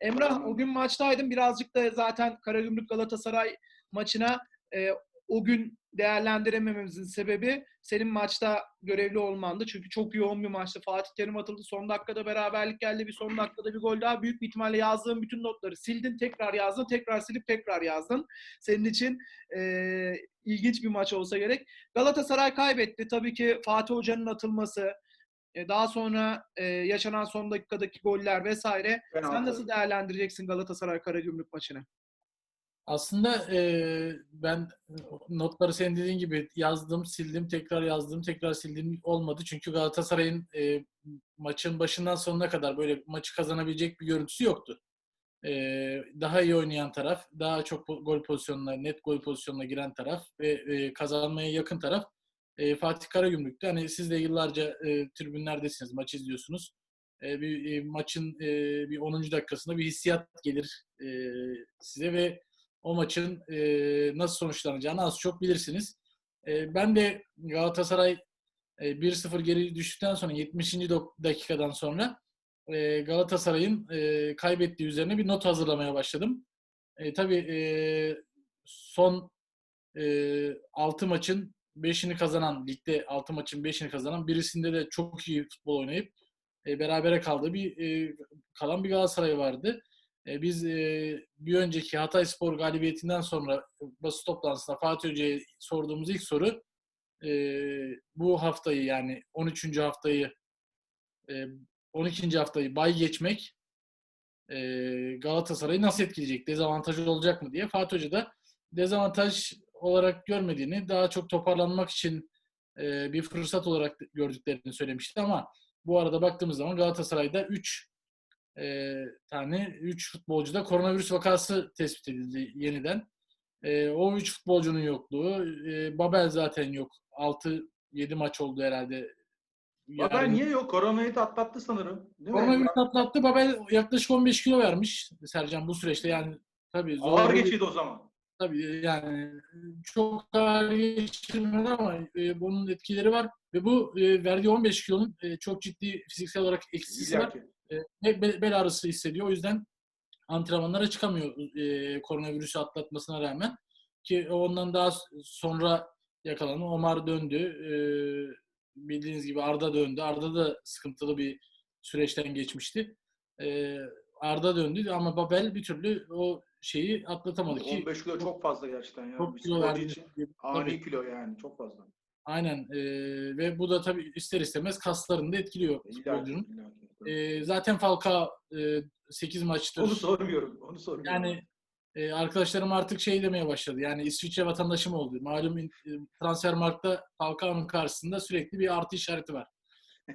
Emrah o gün maçtaydım. Birazcık da zaten Karagümrük Galatasaray maçına e, o gün değerlendiremememizin sebebi senin maçta görevli olmandı. Çünkü çok yoğun bir maçtı. Fatih Terim atıldı. Son dakikada beraberlik geldi. Bir son dakikada bir gol daha. Büyük bir ihtimalle yazdığın bütün notları sildin. Tekrar yazdın. Tekrar silip tekrar yazdın. Senin için e, ilginç bir maç olsa gerek. Galatasaray kaybetti. Tabii ki Fatih Hoca'nın atılması, e, daha sonra e, yaşanan son dakikadaki goller vesaire. Sen Penaltı. nasıl değerlendireceksin Galatasaray Karagümrük maçını? Aslında e, ben notları senin dediğin gibi yazdım, sildim, tekrar yazdım, tekrar sildim olmadı. Çünkü Galatasaray'ın e, maçın başından sonuna kadar böyle maçı kazanabilecek bir görüntüsü yoktu. E, daha iyi oynayan taraf, daha çok gol pozisyonuna, net gol pozisyonuna giren taraf ve e, kazanmaya yakın taraf e, Fatih Karagümrük'tü. Hani siz de yıllarca e, tribünlerdesiniz, maç izliyorsunuz. E, bir e, maçın e, bir 10. dakikasında bir hissiyat gelir e, size ve o maçın e, nasıl sonuçlanacağını az çok bilirsiniz. E, ben de Galatasaray e, 1-0 geri düştükten sonra 70. dok- dakikadan sonra e, Galatasaray'ın e, kaybettiği üzerine bir not hazırlamaya başladım. E, tabii e, son e, 6 maçın 5'ini kazanan, ligde 6 maçın 5'ini kazanan, birisinde de çok iyi futbol oynayıp e, berabere kaldığı bir e, kalan bir Galatasaray vardı. E, biz e, bir önceki Hatay Spor galibiyetinden sonra basın toplantısında Fatih Hoca'ya sorduğumuz ilk soru e, bu haftayı yani 13. haftayı e, 12. haftayı bay geçmek e, Galatasaray'ı nasıl etkileyecek? Dezavantajı olacak mı diye. Fatih Hoca da dezavantaj olarak görmediğini, daha çok toparlanmak için e, bir fırsat olarak gördüklerini söylemişti ama bu arada baktığımız zaman Galatasaray'da 3 e, tane 3 futbolcuda koronavirüs vakası tespit edildi yeniden. E, o 3 futbolcunun yokluğu, e, Babel zaten yok. 6-7 maç oldu herhalde. Babel Yani- niye yok? Koronayı da atlattı sanırım. Değil mi? Koronavirüs atlattı. Babel yaklaşık 15 kilo vermiş Sercan bu süreçte. Yani tabii Ağır zorlu bir- geçiydi o zaman. Tabii yani çok ağır geçirmedi ama e, bunun etkileri var. Ve bu e, verdiği 15 kilonun e, çok ciddi fiziksel olarak eksisi var. Ki. E, bel ağrısı hissediyor. O yüzden antrenmanlara çıkamıyor e, koronavirüsü atlatmasına rağmen. Ki ondan daha sonra yakalanan Omar döndü. E, bildiğiniz gibi Arda döndü. Arda da sıkıntılı bir süreçten geçmişti. E, Arda döndü ama Babel bir türlü o şeyi atlatamadı ki 15 kilo çok fazla gerçekten ya. çok kilo verdi. için Tabii. ani kilo yani çok fazla. Aynen. E, ve bu da tabii ister istemez kaslarını da etkiliyor futbolcunun. E, zaten Falcao e, 8 maçtır. Onu sormuyorum. Onu sormuyorum. Yani e, arkadaşlarım artık şey demeye başladı. Yani İsviçre vatandaşı mı oldu? Malum e, Transfermarkt'ta Falcao'nun karşısında sürekli bir artı işareti var.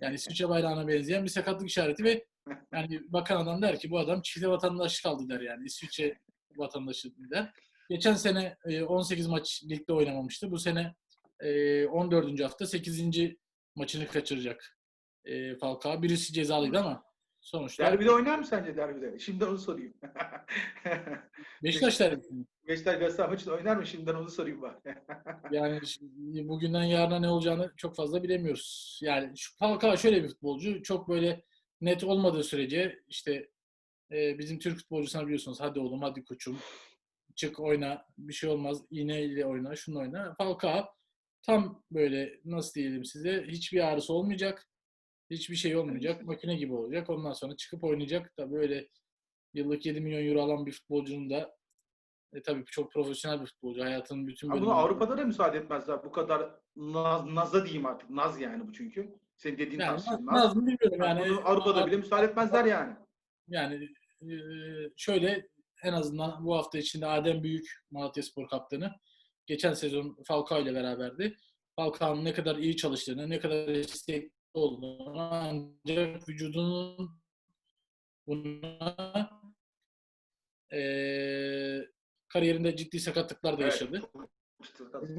Yani İsviçre bayrağına benzeyen bir sakatlık işareti ve yani bakan adam der ki bu adam çifte vatandaşlık aldı der yani. İsviçre vatandaşı der. Geçen sene e, 18 maç ligde oynamamıştı. Bu sene e, 14. hafta 8. maçını kaçıracak e, Falcao. Birisi cezalıydı ama sonuçta Derbide oynar mı sence derbide? Şimdi onu sorayım. Beşiktaş derbisi. Beşiktaş Galatasaray maçında oynar mı? Şimdiden onu sorayım bak. Yani şimdi bugünden yarına ne olacağını çok fazla bilemiyoruz. Yani şu Falcao şöyle bir futbolcu. Çok böyle net olmadığı sürece işte e, bizim Türk futbolcusuna biliyorsunuz hadi oğlum hadi koçum çık oyna bir şey olmaz iğneyle oyna şunu oyna. Falcao tam böyle nasıl diyelim size hiçbir ağrısı olmayacak. Hiçbir şey olmayacak. Makine gibi olacak. Ondan sonra çıkıp oynayacak. Tabii böyle yıllık 7 milyon euro alan bir futbolcunun da e, tabii çok profesyonel bir futbolcu. Hayatının bütün Ama bunu bölümünü- Avrupa'da da müsaade etmezler. Bu kadar naz, naza diyeyim artık. Naz yani bu çünkü. Senin dediğin Yani tarz şey, naz, naz. mı bilmiyorum yani. Bunu Avrupa'da bile müsaade etmezler yani. Yani e, şöyle en azından bu hafta içinde Adem Büyük Malatyaspor kaptanı geçen sezon Falcao ile beraberdi. Falcao'nun ne kadar iyi çalıştığını, ne kadar istekli olduğunu ancak vücudunun buna e, kariyerinde ciddi sakatlıklar da Evet, yaşadı. çok-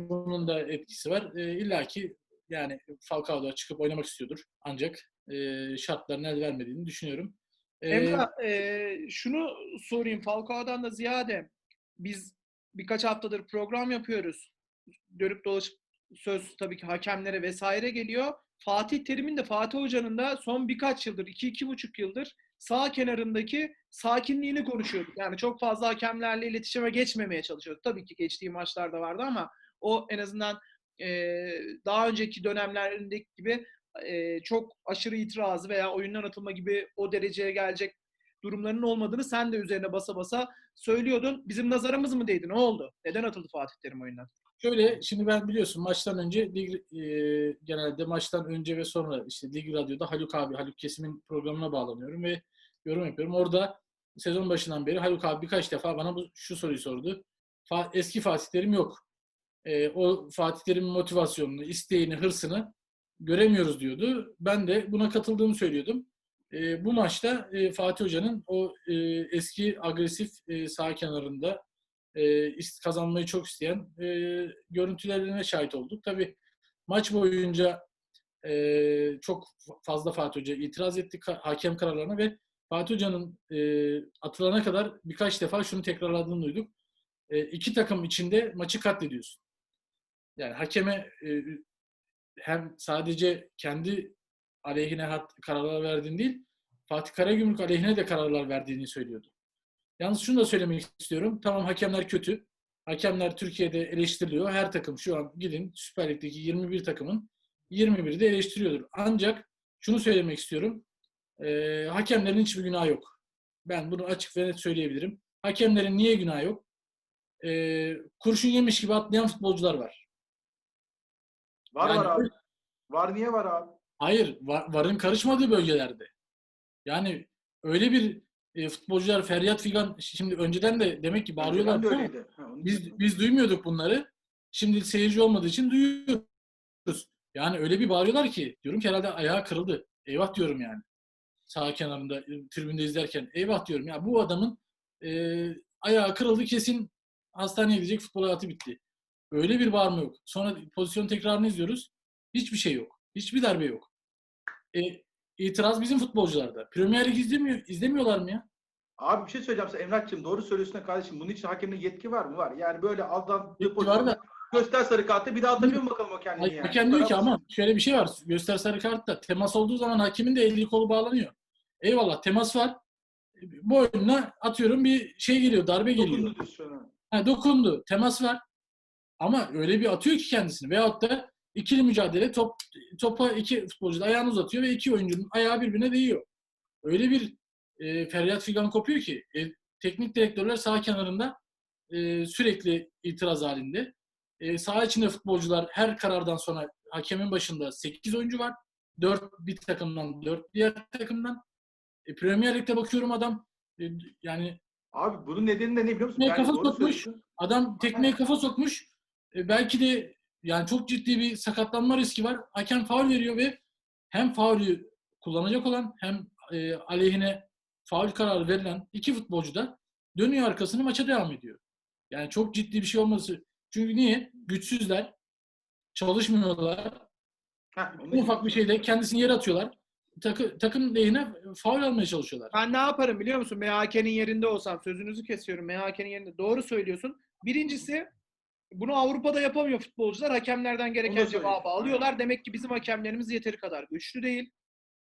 Bunun da etkisi var. E, İlla ki yani Falcao da çıkıp oynamak istiyordur. Ancak e, şartların el vermediğini düşünüyorum. E, Emrah e, şunu sorayım Falcao'dan da ziyade biz birkaç haftadır program yapıyoruz. Dönüp dolaşıp söz tabii ki hakemlere vesaire geliyor. Fatih Terim'in de Fatih Hoca'nın da son birkaç yıldır, iki iki buçuk yıldır sağ kenarındaki sakinliğini konuşuyorduk. Yani çok fazla hakemlerle iletişime geçmemeye çalışıyorduk. Tabii ki geçtiği maçlarda vardı ama o en azından e, daha önceki dönemlerindeki gibi e, çok aşırı itirazı veya oyundan atılma gibi o dereceye gelecek durumlarının olmadığını sen de üzerine basa basa söylüyordun. Bizim nazarımız mı değdi? Ne oldu? Neden atıldı Fatih Terim oyundan? Şöyle şimdi ben biliyorsun maçtan önce lig, e, genelde maçtan önce ve sonra işte Lig Radyo'da Haluk abi, Haluk Kesim'in programına bağlanıyorum ve yorum yapıyorum. Orada sezon başından beri Haluk abi birkaç defa bana bu, şu soruyu sordu. Fa- eski Fatih Terim yok. E, o Fatih Terim'in motivasyonunu, isteğini, hırsını göremiyoruz diyordu. Ben de buna katıldığımı söylüyordum. E, bu maçta e, Fatih Hoca'nın o e, eski agresif e, sağ kenarında e, kazanmayı çok isteyen e, görüntülerine şahit olduk. Tabii maç boyunca e, çok fazla Fatih Hoca itiraz etti hakem kararlarına ve Fatih Hoca'nın e, atılana kadar birkaç defa şunu tekrarladığını duyduk. E, iki takım içinde maçı katlediyorsun. Yani hakeme e, hem sadece kendi aleyhine kararlar verdiğini değil, Fatih Karagümrük aleyhine de kararlar verdiğini söylüyordu. Yalnız şunu da söylemek istiyorum. Tamam hakemler kötü. Hakemler Türkiye'de eleştiriliyor. Her takım şu an gidin Süper Lig'deki 21 takımın 21'i de eleştiriyordur. Ancak şunu söylemek istiyorum. Ee, hakemlerin hiçbir günahı yok. Ben bunu açık ve net söyleyebilirim. Hakemlerin niye günahı yok? Ee, kurşun yemiş gibi atlayan futbolcular var. Var Yani- var abi. Var niye var abi? Hayır, va- varın karışmadığı bölgelerde. Yani öyle bir e, futbolcular feryat figan şimdi önceden de demek ki bağırıyorlar de öyleydi. Ha, biz biz duymuyorduk bunları. Şimdi seyirci olmadığı için duyuyoruz. Yani öyle bir bağırıyorlar ki diyorum ki herhalde ayağı kırıldı. Eyvah diyorum yani. Sağ kenarında e, tribünde izlerken eyvah diyorum ya bu adamın e, ayağı kırıldı kesin hastaneye gidecek futbol hayatı bitti. Öyle bir bağırma yok. Sonra pozisyon tekrarını izliyoruz. Hiçbir şey yok. Hiçbir darbe yok. E, itiraz bizim futbolcularda. Premier Lig izlemiyor, izlemiyorlar mı ya? Abi bir şey söyleyeceğim sana Emrah'cığım doğru söylüyorsun kardeşim. Bunun için hakemin yetki var mı? Var. Yani böyle aldan var da- göster sarı kartı bir daha atabiliyor mu bakalım o kendini Hay- yani. Hakem diyor ki ama şöyle bir şey var. Göster sarı kartta. Temas olduğu zaman hakimin de eli kolu bağlanıyor. Eyvallah temas var. Bu oyununa atıyorum bir şey geliyor, darbe geliyor. Dokundu. Ha, dokundu, temas var. Ama öyle bir atıyor ki kendisini. Veyahut da ikili mücadele top topa iki futbolcu da ayağını uzatıyor ve iki oyuncunun ayağı birbirine değiyor. Öyle bir e, feryat figan kopuyor ki e, teknik direktörler sağ kenarında e, sürekli itiraz halinde. E, saha içinde futbolcular her karardan sonra hakemin başında 8 oyuncu var. 4 bir takımdan, 4 diğer takımdan. E, Premier Lig'de bakıyorum adam e, yani Abi bunun nedeni de ne biliyor musun? Ne Yani kafa sokmuş. Adam tekmeye kafa sokmuş. E, belki de yani çok ciddi bir sakatlanma riski var. Hakem faul veriyor ve hem faulü kullanacak olan hem e, aleyhine faul kararı verilen iki futbolcu da dönüyor arkasını maça devam ediyor. Yani çok ciddi bir şey olması. Çünkü niye? Güçsüzler. Çalışmıyorlar. En ufak bir şeyde kendisini yere atıyorlar. Takı, takım lehine faul almaya çalışıyorlar. Ben ne yaparım biliyor musun? MHK'nin yerinde olsam, sözünüzü kesiyorum. MHK'nin yerinde. Doğru söylüyorsun. Birincisi bunu Avrupa'da yapamıyor futbolcular. Hakemlerden gereken cevabı alıyorlar. Demek ki bizim hakemlerimiz yeteri kadar güçlü değil.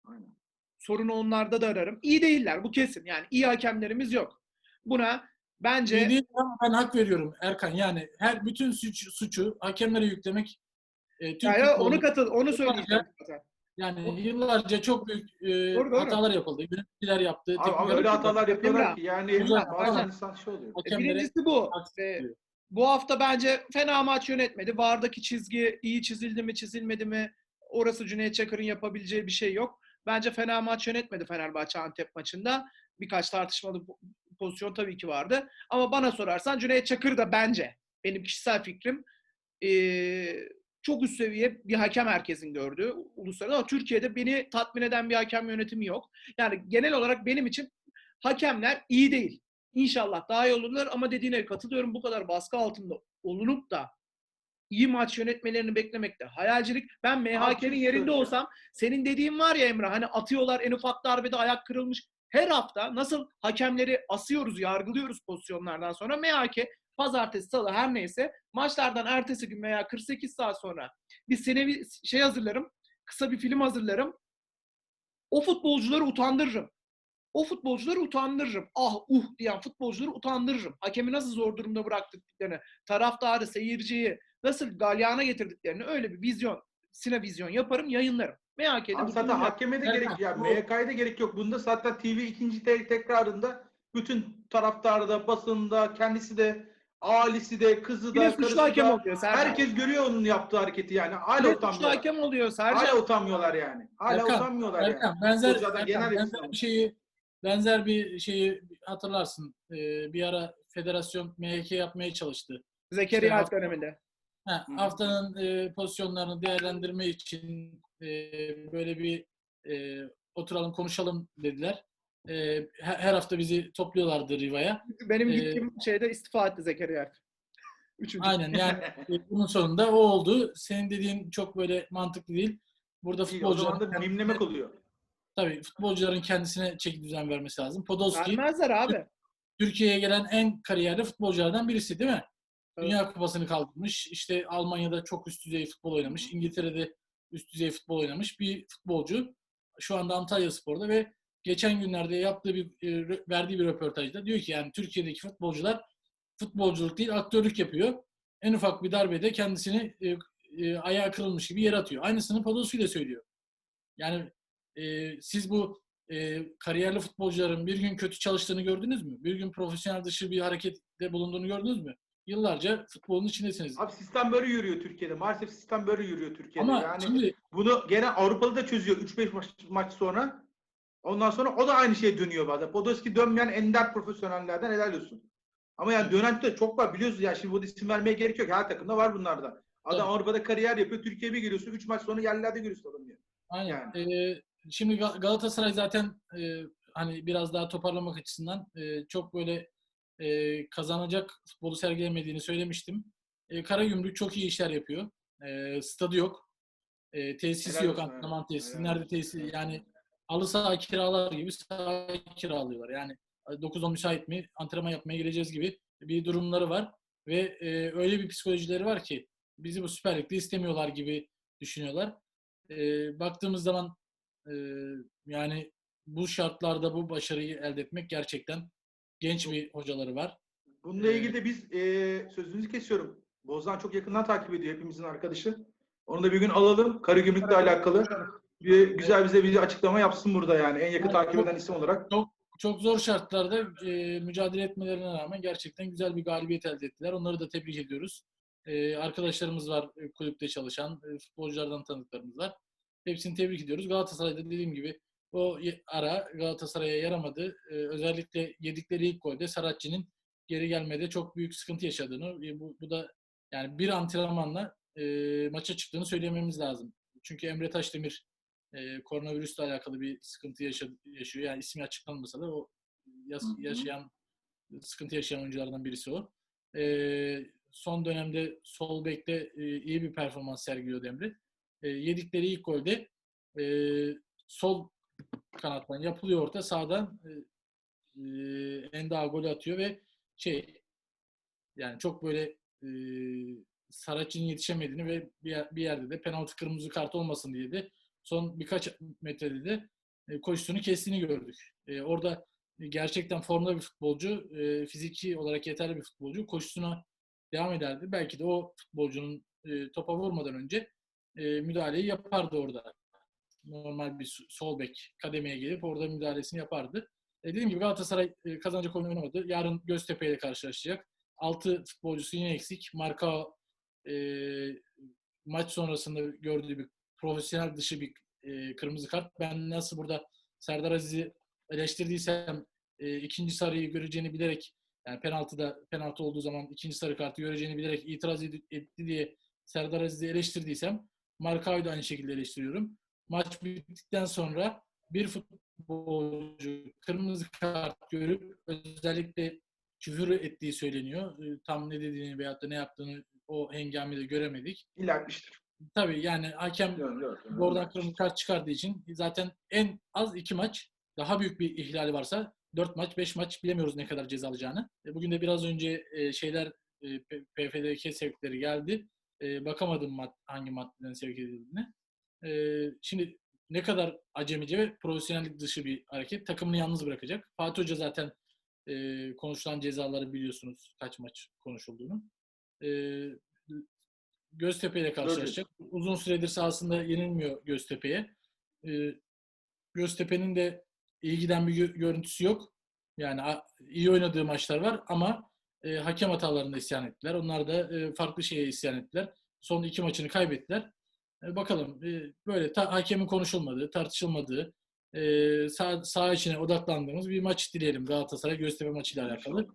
Aynen. Sorunu onlarda da ararım. İyi değiller bu kesin. Yani iyi hakemlerimiz yok. Buna bence İyi değil ama ben hak veriyorum Erkan. Yani her bütün suç, suçu hakemlere yüklemek e, Türk yani futbolu- onu katıl onu söyleyeceğim. zaten. yani yıllarca çok büyük e, Doğru, doğru. hatalar yapıldı. Yöneticiler yaptı. Abi, ama öyle hatalar yapıyorlar ki yani bazen insan şey oluyor. E, Birincisi bu. E. bu hafta bence fena maç yönetmedi. Vardaki çizgi iyi çizildi mi çizilmedi mi orası Cüneyt Çakır'ın yapabileceği bir şey yok. Bence fena maç yönetmedi Fenerbahçe Antep maçında. Birkaç tartışmalı po- pozisyon tabii ki vardı. Ama bana sorarsan Cüneyt Çakır da bence benim kişisel fikrim çok üst seviye bir hakem herkesin gördüğü uluslararası ama Türkiye'de beni tatmin eden bir hakem yönetimi yok. Yani genel olarak benim için hakemler iyi değil. İnşallah daha iyi olurlar ama dediğine katılıyorum. Bu kadar baskı altında olunup da iyi maç yönetmelerini beklemekte hayalcilik. Ben MHK'nin yerinde olsam senin dediğin var ya Emre hani atıyorlar en ufak darbede ayak kırılmış. Her hafta nasıl hakemleri asıyoruz, yargılıyoruz pozisyonlardan sonra MHK pazartesi, salı her neyse maçlardan ertesi gün veya 48 saat sonra bir senevi şey hazırlarım. Kısa bir film hazırlarım. O futbolcuları utandırırım. O futbolcuları utandırırım. Ah uh diyen futbolcuları utandırırım. Hakemi nasıl zor durumda bıraktıklarını, taraftarı, seyirciyi nasıl galyana getirdiklerini öyle bir vizyon, sinevizyon yaparım, yayınlarım. MHK'de Abi bu zaten hakeme de gerek ya. MHK'ya da gerek yok. Bunda zaten TV ikinci te- tekrarında bütün taraftarı da, basında, kendisi de, ailesi de, kızı da, Yine karısı hakem da. oluyor Serdar. Herkes görüyor onun yaptığı hareketi yani. Hala Yine utanmıyorlar. hakem oluyor Sercan. Hala utanmıyorlar yani. Hala Erkan, utanmıyorlar yani. Erkan, benzer, Futbolculardan Erkan, genel benzer bir şeyi benzer bir şeyi hatırlarsın. Ee, bir ara federasyon MHK yapmaya çalıştı. Zekeriya İşte Alp döneminde. Ha, Hı hı. haftanın e, pozisyonlarını değerlendirme için e, böyle bir e, oturalım konuşalım dediler. E, her, her hafta bizi topluyorlardı Riva'ya. Benim Ee, gittiğim şeyde istifa etti Zekeriya Alp. Üçüncü. Aynen yani bunun sonunda o oldu. Senin dediğin çok böyle mantıklı değil. Burada İyi, o zaman da mimlemek oluyor. Tabii futbolcuların kendisine çeki düzen vermesi lazım. Podolski Vermezler abi. Türkiye'ye gelen en kariyerli futbolculardan birisi değil mi? Evet. Dünya Kupası'nı kaldırmış. İşte Almanya'da çok üst düzey futbol oynamış. İngiltere'de üst düzey futbol oynamış bir futbolcu. Şu anda Antalya Spor'da ve geçen günlerde yaptığı bir e, verdiği bir röportajda diyor ki yani Türkiye'deki futbolcular futbolculuk değil aktörlük yapıyor. En ufak bir darbede kendisini e, e, ayağı kırılmış gibi yere atıyor. Aynısını Podolski de söylüyor. Yani e, siz bu e, kariyerli futbolcuların bir gün kötü çalıştığını gördünüz mü? Bir gün profesyonel dışı bir harekette bulunduğunu gördünüz mü? Yıllarca futbolun içindesiniz. Abi sistem böyle yürüyor Türkiye'de. Maalesef sistem böyle yürüyor Türkiye'de. Ama yani şimdi bunu gene Avrupa'da da çözüyor 3-5 maç, maç sonra. Ondan sonra o da aynı şeye dönüyor bazen. Podolski dönmeyen ender profesyonellerden helal olsun. Ama yani dönen de çok var biliyorsunuz ya şimdi bu isim vermeye gerek yok. Her takımda var bunlarda. Adam Tabii. Avrupa'da kariyer yapıyor. Türkiye'ye bir giriyorsun 3 maç sonra yerlerde görüyorsun adamı. Aynen. Yani. Ee, şimdi Ga- Galatasaray zaten e, hani biraz daha toparlamak açısından e, çok böyle e, kazanacak futbolu sergilemediğini söylemiştim. E, Karagümrük çok iyi işler yapıyor. E, stadı yok. E, tesisi Helal yok antrenman tesisi. helal Nerede tesisi? Yani halı saha kiralar gibi saha kiralıyorlar. Yani 9-10 müsait mi antrenman yapmaya gireceğiz gibi bir durumları var. Ve e, öyle bir psikolojileri var ki bizi bu Süper Lig'de istemiyorlar gibi düşünüyorlar. E, baktığımız zaman e, yani bu şartlarda bu başarıyı elde etmek gerçekten genç bir hocaları var. Bununla ilgili de biz e, sözünüzü kesiyorum. Bozdan çok yakından takip ediyor hepimizin arkadaşı. Onu da bir gün alalım. Karagümrük'le alakalı. Bir, güzel bize bir açıklama yapsın burada yani. En yakın Evet, takip çok- eden isim olarak. Çok zor şartlarda e, mücadele etmelerine rağmen gerçekten güzel bir galibiyet elde ettiler. Onları da tebrik ediyoruz. E, arkadaşlarımız var e, kulüpte çalışan, e, futbolculardan tanıdıklarımız var. Hepsini tebrik ediyoruz. Galatasaray'da dediğim gibi o ara Galatasaray'a yaramadı. E, özellikle yedikleri ilk golde Saratçı'nın geri gelmede çok büyük sıkıntı yaşadığını, e, bu, bu da yani bir antrenmanla e, maça çıktığını söylememiz lazım. Çünkü Emre Taşdemir e, koronavirüsle alakalı bir sıkıntı yaşadı, yaşıyor. Yani ismi açıklanmasa da o yas- yaşayan, sıkıntı yaşayan oyunculardan birisi o. E, son dönemde sol bekte e, iyi bir performans sergiliyor Emre. E, yedikleri ilk golde e, sol kanattan yapılıyor orta sağdan e, e, Enda golü atıyor ve şey yani çok böyle e, Saracchi'nin yetişemediğini ve bir, bir yerde de penaltı kırmızı kart olmasın diye de son birkaç metrede de e, koşusunu kestiğini gördük. E, orada gerçekten formda bir futbolcu, e, fiziki olarak yeterli bir futbolcu koşusuna devam ederdi. Belki de o futbolcunun e, topa vurmadan önce e, müdahaleyi yapardı orada. Normal bir sol bek kademeye gelip orada müdahalesini yapardı. E, dediğim gibi Galatasaray e, kazanacak oyun oynamadı. Yarın Göztepe ile karşılaşacak. 6 futbolcusu yine eksik. Marka e, maç sonrasında gördüğü bir profesyonel dışı bir e, kırmızı kart. Ben nasıl burada Serdar Aziz'i eleştirdiysem e, ikinci sarıyı göreceğini bilerek yani penaltıda penaltı olduğu zaman ikinci sarı kartı göreceğini bilerek itiraz etti diye Serdar Aziz'i eleştirdiysem Markao'yu da aynı şekilde eleştiriyorum. Maç bittikten sonra bir futbolcu kırmızı kart görüp özellikle küfür ettiği söyleniyor. E, Tam ne dediğini veyahut da ne yaptığını o hengamede göremedik. İlla etmiştir. Tabii yani hakem oradan kırmızı kart çıkardığı için zaten en az iki maç daha büyük bir ihlali varsa dört maç, beş maç bilemiyoruz ne kadar ceza alacağını. E, Bugün de biraz önce e, şeyler e, PFDK sevkleri geldi. E, bakamadım mad- hangi maddeden sevk edildiğine. E, şimdi ne kadar acemice ve profesyonellik dışı bir hareket takımını yalnız bırakacak. Fatih Hoca zaten e, konuşulan cezaları biliyorsunuz kaç maç konuşulduğunu. E, Göztepe ile karşılaşacak. Uzun süredir sahasında yenilmiyor Göztepe'ye. E, Göztepe'nin de iyi giden bir gö- görüntüsü yok. Yani iyi oynadığı maçlar var ama e, hakem hatalarında isyan ettiler. Onlar da e, farklı şeye isyan ettiler. Son iki maçını kaybettiler. E, bakalım e, böyle ta- hakemin konuşulmadığı, tartışılmadığı, e, sağ, sağ içine odaklandığımız bir maç dileyelim Galatasaray Göztepe maçıyla alakalı.